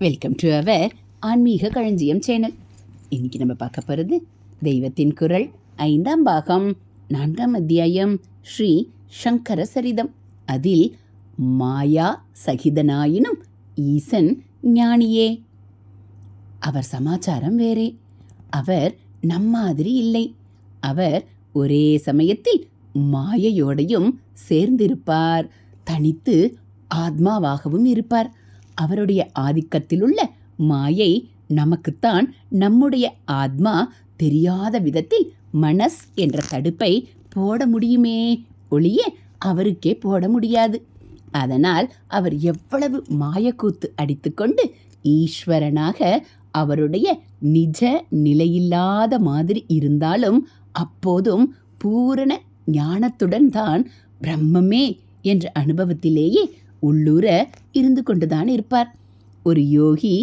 Welcome to our ஆன்மீக களஞ்சியம் channel இன்னைக்கு நம்ம பார்க்க போகிறது தெய்வத்தின் குரல். ஐந்தாம் பாகம் நான்காம் அத்தியாயம் ஸ்ரீ சங்கர சரிதம். அதில் மாயா சகிதனாயினும் ஈசன் ஞானியே. அவர் சமாச்சாரம் வேறே. அவர் நம்மாதிரி இல்லை. அவர் ஒரே சமயத்தில் மாயையோடையும் சேர்ந்திருப்பார். தனித்து ஆத்மாவாகவும் இருப்பார். அவருடைய ஆதிக்கத்திலுள்ள மாயை நமக்குத்தான் நம்முடைய ஆத்மா தெரியாத விதத்தில் மனஸ் என்ற தடுப்பை போட முடியுமே ஒளிய அவருக்கே போட முடியாது. அதனால் அவர் எவ்வளவு மாயக்கூத்து அடித்துக்கொண்டு ஈஸ்வரனாக அவருடைய நிஜ நிலையில்லாத மாதிரி இருந்தாலும் அப்போதும் பூரண ஞானத்துடன் தான் பிரம்மமே என்ற அனுபவத்திலேயே உள்ளூர இருந்து கொண்டுதான் இருப்பார். ஒரு யோகி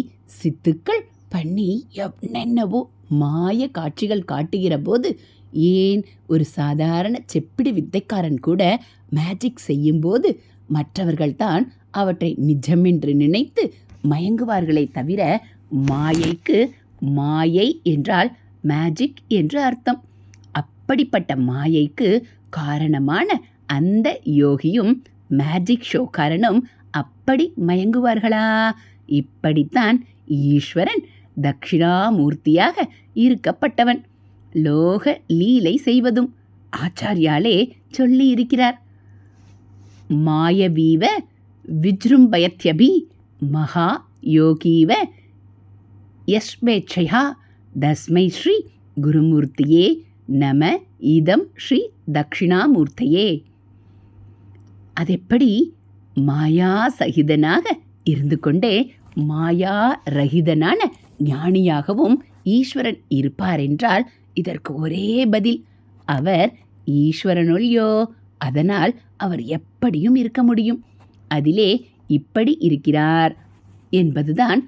சித்துக்கள் பண்ணி என்னென்னவோ மாய காட்சிகள் காட்டுகிற போது ஏன் ஒரு சாதாரண செப்பிடி வித்தைக்காரன் கூட மேஜிக் செய்யும்போது மற்றவர்கள்தான் அவற்றை நிஜமென்று நினைத்து மயங்குவார்களே தவிர மாயைக்கு மாயை என்றால் மேஜிக் என்று அர்த்தம். அப்படிப்பட்ட மாயைக்கு காரணமான அந்த யோகியும் மேஜிக் ஷோக்காரனும் அப்படி மயங்குவார்களா? இப்படித்தான் ஈஸ்வரன் தட்சிணாமூர்த்தியாக இருக்கப்பட்டவன். லோக லீலை செய்வதும் ஆச்சாரியாலே சொல்லி இருக்கிறார் மாயவீவ விஜృంభயத்யபி மகா யோகீவ யஸ்மேச்சயா தஸ்மை ஸ்ரீ குருமூர்த்தியே நம இதம் ஸ்ரீ தட்சிணாமூர்த்தையே அதெப்படி மாயா சகிதனாக இருந்து கொண்டே மாயா ரகிதனான ஞானியாகவும் ஈஸ்வரன் இருப்பார் என்றால் இதற்கு ஒரே பதில். அவர் ஈஸ்வரனொழியோ? அதனால் அவர் எப்படியும் இருக்க முடியும். அதிலே இப்படி இருக்கிறார் என்பதுதான்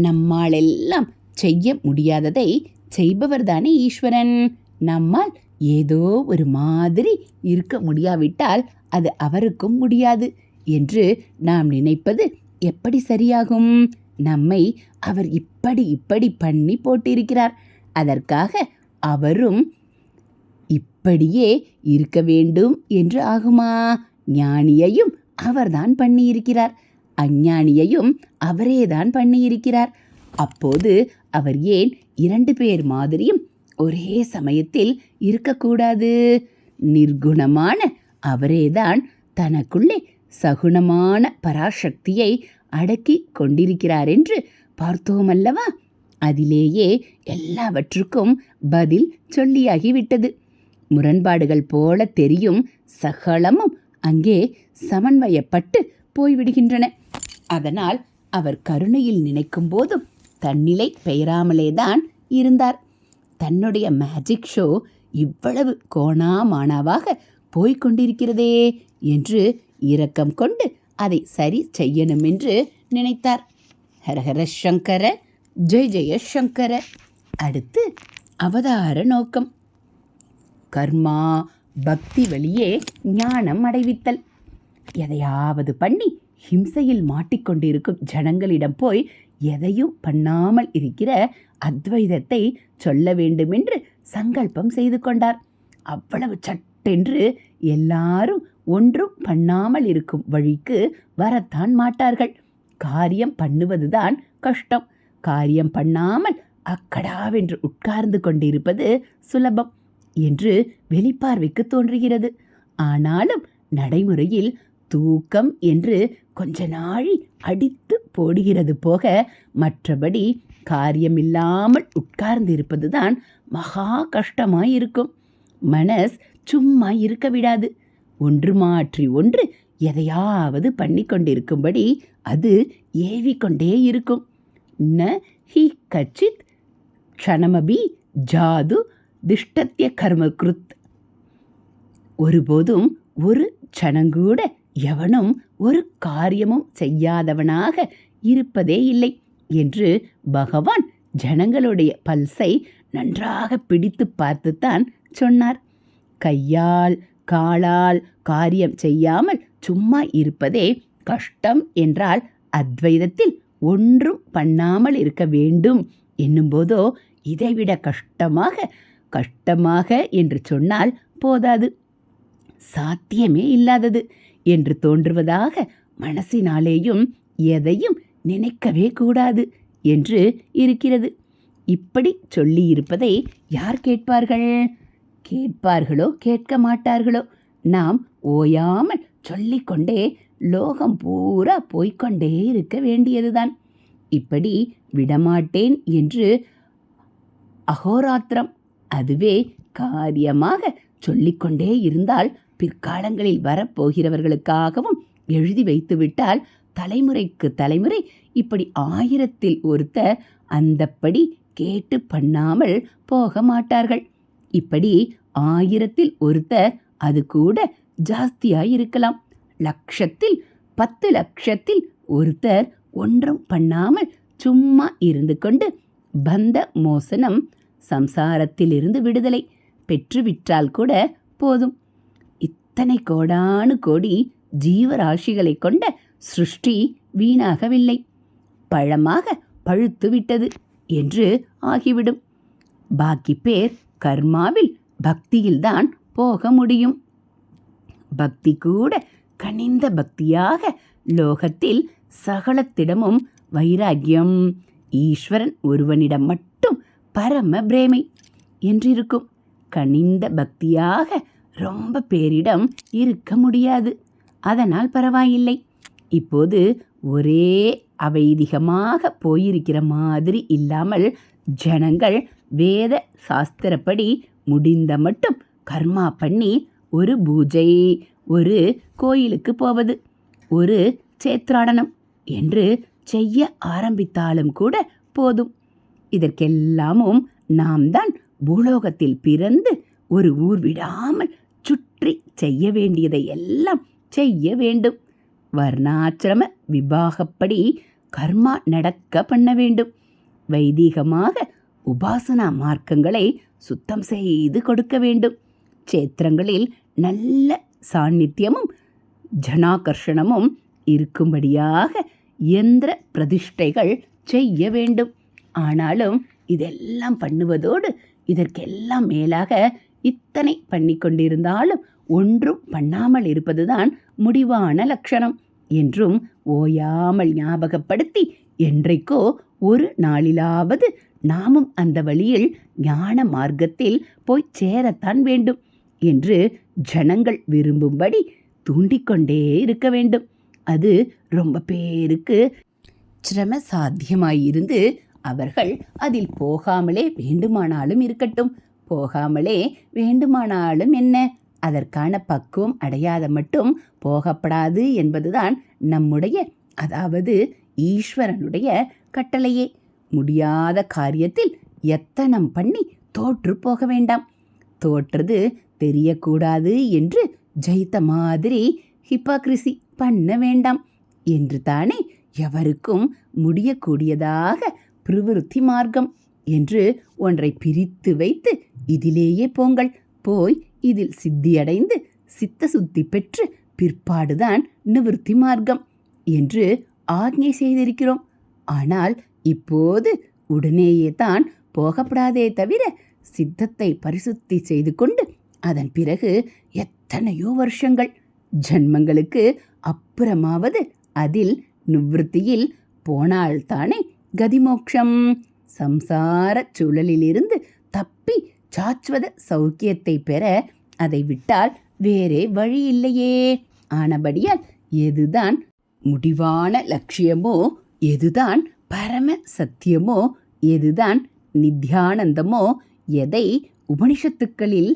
நம்மாலெல்லாம் செய்ய முடியாததை செய்பவர்தானே ஈஸ்வரன். நம்மால் ஏதோ ஒரு மாதிரி இருக்க முடியாவிட்டால் அது அவருக்கும் முடியாது என்று நாம் நினைப்பது எப்படி சரியாகும்? நம்மை அவர் இப்படி இப்படி பண்ணி போட்டிருக்கிறார். அதற்காக அவரும் இப்படியே இருக்க வேண்டும் என்று ஆகுமா? ஞானியையும் அவர்தான் பண்ணியிருக்கிறார். அஞ்ஞானியையும் அவரேதான் பண்ணியிருக்கிறார். அப்போது அவர் ஏன் இரண்டு பேர் மாதிரியும் ஒரே சமயத்தில் இருக்கக்கூடாது. நிர்குணமான அவரேதான் தனக்குள்ளே சகுணமான பராசக்தியை அடக்கி கொண்டிருக்கிறார் என்று பார்த்தோமல்லவா? அதிலேயே எல்லாவற்றுக்கும் பதில் சொல்லியாகிவிட்டது. முரண்பாடுகள் போல தெரியும் சகலமும் அங்கே சமன்வயப்பட்டு போய்விடுகின்றன. அதனால் அவர் கருணையில் நினைக்கும் போதும் தன்னிலை பெயராமலேதான் இருந்தார். தன்னுடைய மேஜிக் ஷோ இவ்வளவு கோணாமானாவாக போய்க் கொண்டிருக்கிறதே என்று இரக்கம் கொண்டு அதை சரி செய்யணும் என்று நினைத்தார். ஹரஹர சங்கர ஜெய ஜெய சங்கர. அடுத்து அவதார நோக்கம். கர்மா பக்தி வழியே ஞானம் அடைவித்தல். எதையாவது பண்ணி ஹிம்சையில் மாட்டிக்கொண்டிருக்கும் ஜனங்களிடம் போய் எதையும் பண்ணாமல் இருக்கிற அத்வைதத்தை சொல்ல வேண்டுமென்று சங்கல்பம் செய்து கொண்டார். அவ்வளவு சட்டென்று எல்லாரும் ஒன்றும் பண்ணாமல் இருக்கும் வழிக்கு வரத்தான் மாட்டார்கள். காரியம் பண்ணுவதுதான் கஷ்டம். காரியம் பண்ணாமல் அக்கடாவென்று உட்கார்ந்து கொண்டிருப்பது சுலபம் என்று வெளிப்பார்வைக்கு தோன்றுகிறது. ஆனாலும் நடைமுறையில் தூக்கம் என்று கொஞ்ச நாள் அடித்து போடுகிறது போக மற்றபடி காரியமில்லாமல் உட்கார்ந்து இருப்பது தான் மகா கஷ்டமாயிருக்கும். மனஸ் சும்மா இருக்க விடாது. ஒன்று மாற்றி ஒன்று எதையாவது பண்ணி கொண்டிருக்கும்படி அது ஏவிக்கொண்டே இருக்கும். ந ஹி கச்சித் க்ஷணமபி ஜாது திஷ்டத்திய கர்மகிருத் ஒருபோதும் ஒரு க்ஷணங்கூட எவனும் ஒரு காரியமும் செய்யாதவனாக இருப்பதே இல்லை என்று பகவான் ஜனங்களுடைய பல்சை நன்றாக பிடித்து பார்த்துத்தான் சொன்னார். கையால் காலால் காரியம் செய்யாமல் சும்மா இருப்பதே கஷ்டம் என்றால் அத்வைதத்தில் ஒன்றும் பண்ணாமல் இருக்க வேண்டும் என்னும்போதோ இதைவிட கஷ்டமாக கஷ்டமாக என்று சொன்னால் போதாது. சாத்தியமே இல்லாதது. என்று தோன்றுவதாக மனசினாலேயும் எதையும் நினைக்கவே கூடாது என்று இருக்கிறது. இப்படி சொல்லியிருப்பதை யார் கேட்பார்கள்? கேட்பார்களோ கேட்க மாட்டார்களோ? நாம் ஓயாமல் சொல்லிக்கொண்டே லோகம் பூரா போய்க்கொண்டே இருக்க வேண்டியதுதான். இப்படி விடமாட்டேன் என்று அகோராத்திரம் அதுவே காரியமாக சொல்லிக்கொண்டே இருந்தால் பிற்காலங்களில் வரப்போகிறவர்களுக்காகவும் எழுதி வைத்துவிட்டால் தலைமுறைக்கு தலைமுறை இப்படி ஆயிரத்தில் ஒருத்தர் அந்தப்படி கேட்டு பண்ணாமல் போக மாட்டார்கள். இப்படி ஆயிரத்தில் ஒருத்தர் அது கூட ஜாஸ்தியாய் இருக்கலாம். லட்சத்தில் பத்து லட்சத்தில் ஒருத்தர் ஒன்றும் பண்ணாமல் சும்மா இருந்து கொண்டு பந்த மோசனம் சம்சாரத்திலிருந்து விடுதலை பெற்றுவிட்டால் கூட போதும். அத்தனை கோடானு கோடி ஜீவராசிகளை கொண்ட சிருஷ்டி வீணாகவில்லை. பழமாக பழுத்து விட்டது என்று ஆகிவிடும். பாக்கி பேர் கர்மாவில் பக்தியில்தான் போக முடியும். பக்தி கூட கனிந்த பக்தியாக லோகத்தில் சகலத்திடமும் வைராக்கியம் ஈஸ்வரன் ஒருவனிடம் மட்டும் பரம பிரேமை என்றிருக்கும். கனிந்த பக்தியாக ரொம்ப பேரிடம் இருக்க முடியாது. அதனால் பரவாயில்லை. இப்போது ஒரே அவைதிகமாக போயிருக்கிற மாதிரி இல்லாமல் ஜனங்கள் வேத சாஸ்திரப்படி முடிந்த மட்டும் கர்மா பண்ணி ஒரு பூஜை ஒரு கோயிலுக்கு போவது ஒரு சேத்ராடனம் என்று செய்ய ஆரம்பித்தாலும் கூட போதும். இதற்கெல்லாமும் நாம் தான் பூலோகத்தில் பிறந்து ஒரு ஊர் விடாமல் சுற்றி செய்ய வேண்டியதை எல்லாம் செய்ய வேண்டும். வர்ணாசிரம விபாகப்படி கர்மா நடக்க பண்ண வேண்டும். வைதீகமாக உபாசனா மார்க்கங்களை சுத்தம் செய்து கொடுக்க வேண்டும். சேத்திரங்களில் நல்ல சாநித்தியமும் ஜனாகர்ஷணமும் இருக்கும்படியாக எந்திர பிரதிஷ்டைகள் செய்ய வேண்டும். ஆனாலும் இதெல்லாம் பண்ணுவதோடு இதற்கெல்லாம் மேலாக இத்தனை பண்ணி கொண்டிருந்தாலும் ஒன்றும் பண்ணாமல் இருப்பதுதான் முடிவான லட்சணம் என்றும் ஓயாமல் ஞாபகப்படுத்தி என்றைக்கோ ஒரு நாளிலாவது நாமும் அந்த வழியில் ஞான மார்க்கத்தில் போய் சேரத்தான் வேண்டும் என்று ஜனங்கள் விரும்பும்படி தூண்டிக்கொண்டே இருக்க வேண்டும். அது ரொம்ப பேருக்கு சிரம சாத்தியமாயிருந்து அவர்கள் அதில் போகாமலே வேண்டுமானாலும் இருக்கட்டும். போகாமலே வேண்டுமானாலும் என்ன? அதற்கான பக்குவம் அடையாத மட்டும் போகப்படாது என்பதுதான் நம்முடைய அதாவது ஈஸ்வரனுடைய கட்டளையே. முடியாத காரியத்தில் எத்தனம் பண்ணி தோற்று போக வேண்டாம். தோற்றது தெரியக்கூடாது என்று ஜெயித்த மாதிரி ஹிப்பாக்ரிசி பண்ண வேண்டாம் என்று தானே எவருக்கும் முடியக்கூடியதாக பிரவிருத்தி மார்க்கம் என்று ஒன்றை பிரித்து வைத்து இதிலேயே போங்கள். போய் இதில் சித்தியடைந்து சித்த சுத்தி பெற்று பிற்பாடுதான் நிவிருத்தி மார்க்கம் என்று ஆக்ஞை செய்திருக்கிறோம். ஆனால் இப்போது உடனேயே தான் போகப்படாதே தவிர சித்தத்தை பரிசுத்தி செய்து கொண்டு அதன் பிறகு எத்தனையோ வருஷங்கள். ஜன்மங்களுக்கு அப்புறமாவது அதில் நிவிருத்தியில் போனால்தானே கதிமோக்ஷம். சம்சார சூழலிலிருந்து தப்பி சாஸ்வத சௌக்கியத்தை பெற அதை விட்டால் வேறே வழி இல்லையே ஆனபடியால் எதுதான் முடிவான லட்சியமோ எதுதான் பரம சத்தியமோ எதுதான் நித்யானந்தமோ எதை உபனிஷத்துக்களில்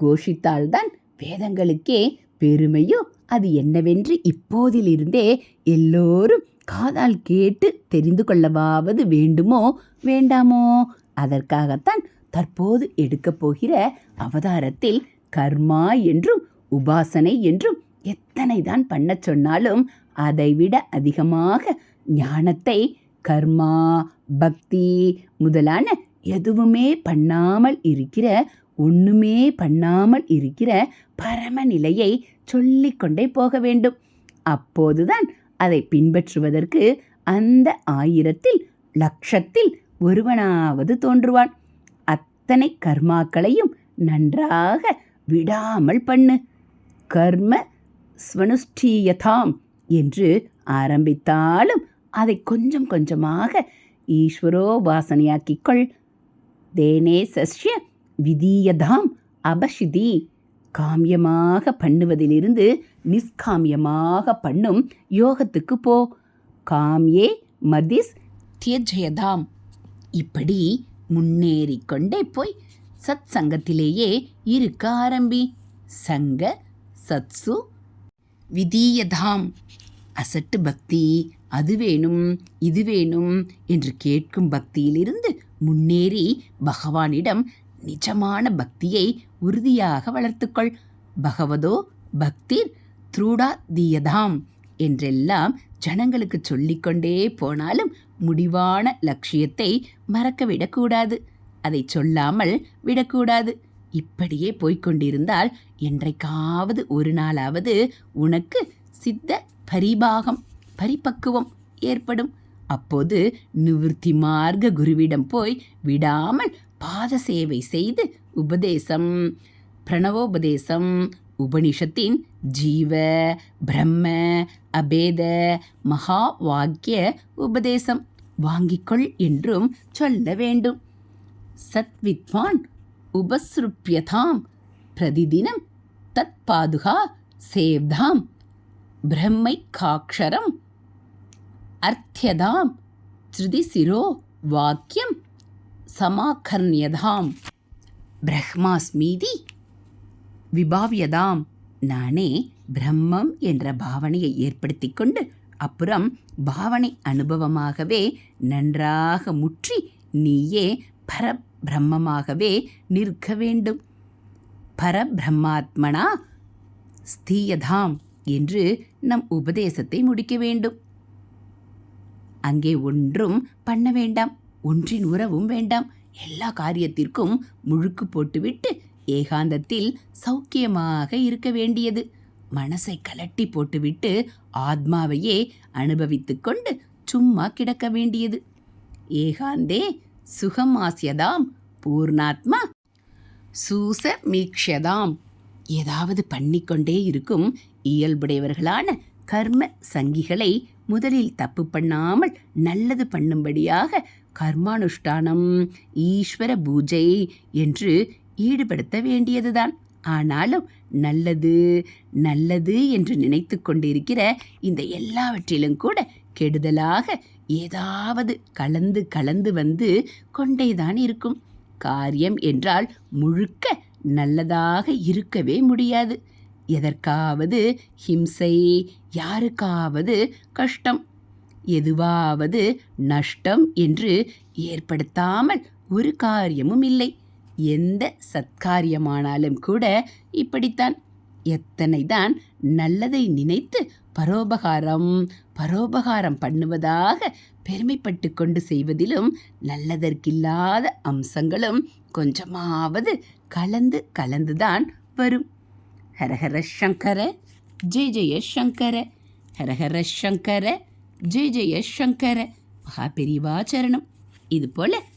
கோஷித்தால்தான் வேதங்களுக்கே பெருமையோ அது என்னவென்று இப்போதிலிருந்தே எல்லோரும் காதால் கேட்டு தெரிந்து கொள்ளவாவது வேண்டுமோ வேண்டாமோ? அதற்காகத்தான் தற்போது எடுக்கப் போகிற அவதாரத்தில் கர்மா என்றும் உபாசனை என்றும் எத்தனை தான் பண்ணச் சொன்னாலும் அதைவிட அதிகமாக ஞானத்தை கர்மா பக்தி முதலான எதுவுமே பண்ணாமல் இருக்கிற ஒண்ணுமே பண்ணாமல் இருக்கிற பரமநிலையை சொல்லிக்கொண்டே போக வேண்டும். அப்போதுதான் அதை பின்பற்றுவதற்கு அந்த ஆயிரத்தில் லட்சத்தில் ஒருவனாவது தோன்றுவான். அத்தனை கர்மாக்களையும் நன்றாக விடாமல் பண்ணு. கர்ம ஸ்வனுஷ்டீயதாம் என்று ஆரம்பித்தாலும் அதை கொஞ்சம் கொஞ்சமாக ஈஸ்வரோ கொள். தேனே சஸ்ய விதீயதாம் அபஷிதி. காமியமாக பண்ணுவதிலிருந்து நிஷ்காமியமாக பண்ணும் யோகத்துக்கு போ. காமியே மதிஸ் தியஜயதாம். இப்படி முன்னேறி கொண்டே போய் சத் சங்கத்திலேயே இருக்க ஆரம்பி. சங்க சத்சு விதீயதாம். அசட்டு பக்தி அது வேணும் இது வேணும் என்று கேட்கும் பக்தியிலிருந்து முன்னேறி பகவானிடம் நிஜமான பக்தியை உறுதியாக வளர்த்துக்கொள். பகவதோ பக்தி த்ரூடா தீயதாம் என்றெல்லாம் ஜனங்களுக்கு சொல்லிக்கொண்டே போனாலும் முடிவான லட்சியத்தை மறக்க விடக்கூடாது அதை சொல்லாமல் விடக்கூடாது. இப்படியே போய்க்கொண்டிருந்தால் என்றைக்காவது ஒரு நாளாவது உனக்கு சித்த பரிபாகம் பரிபக்குவம் ஏற்படும். அப்போது நிவிருத்தி மார்க்க குருவிடம் போய் விடாமல் பாத சேவை செய்து உபதேசம் பிரணவோபதேசம் உபனிஷத்தின் ஜீவ பிரம்ம அபேத மகா வாக்கிய உபதேசம். வாங்கிக்கொள் என்றும் சொல்ல வேண்டும். சத்வித்வான் உபஸ்ருப்பியதாம் பிரதிதினம் தத் பாதுகா சேவ்தாம். பிரம்மை பிரம்மைக்காட்சரம் அர்த்தியதாம். திருதிசிரோ வாக்கியம் சமாகர்ணியதாம். பிரஹ்மாஸ்மீதி விபாவியதாம். நானே பிரம்மம் என்ற பாவனையை ஏற்படுத்தி கொண்டு அப்புறம் பாவனை அனுபவமாகவே நன்றாக முற்றி நீயே பரபிரம்மமாகவே நிற்க வேண்டும். பரபிரம்மாத்மனா ஸ்தீயதாம் என்று நம் உபதேசத்தை முடிக்க வேண்டும். அங்கே ஒன்றும் பண்ண வேண்டாம் ஒன்றின் உறவும் வேண்டாம். எல்லா காரியத்திற்கும் முழுக்கு போட்டுவிட்டு ஏகாந்தத்தில் சௌக்கியமாக இருக்க வேண்டியது. மனசை கலட்டி போட்டுவிட்டு ஆத்மாவையே அனுபவித்து கொண்டு சும்மா கிடக்க வேண்டியது. ஏகாந்தே சுகமாசியதாம் பூர்ணாத்மா சூச மீக்ஷதாம் ஏதாவது பண்ணிக்கொண்டே இருக்கும் இயல்புடையவர்களான கர்ம சங்கிகளை முதலில் தப்பு பண்ணாமல் நல்லது பண்ணும்படியாக கர்மானுஷ்டானம் ஈஸ்வர பூஜை என்று ஈடுபடுத்த வேண்டியதுதான். ஆனாலும் நல்லது நல்லது என்று நினைத்து கொண்டிருக்கிற இந்த எல்லாவற்றிலும் கூட கெடுதலாக ஏதாவது கலந்து கலந்து வந்து கொண்டேதான் இருக்கும். காரியம் என்றால் முழுக்க நல்லதாக இருக்கவே முடியாது. எதற்காவது ஹிம்சை யாருக்காவது கஷ்டம் எதுவாவது நஷ்டம் என்று ஏற்படுத்தாமல் ஒரு காரியமும் இல்லை. எந்த சத்காரியமானாலும் கூட இப்படித்தான். எத்தனை தான் நல்லதை நினைத்து பரோபகாரம் பரோபகாரம் பண்ணுவதாக பெருமைப்பட்டு கொண்டு செய்வதிலும் நல்லதற்கில்லாத அம்சங்களும் கொஞ்சமாவது கலந்து கலந்துதான் வரும். ஹரஹர சங்கர ஜெய ஜெய சங்கர ஹரஹர சங்கர ஜெய ஜெய சங்கர மகா பெரிவாச்சரணம் இதுபோல்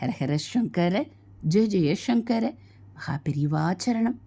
ஹரஹர சங்கர ஜெய ஜெய சங்கர மகா பெரிவாச்சரணம்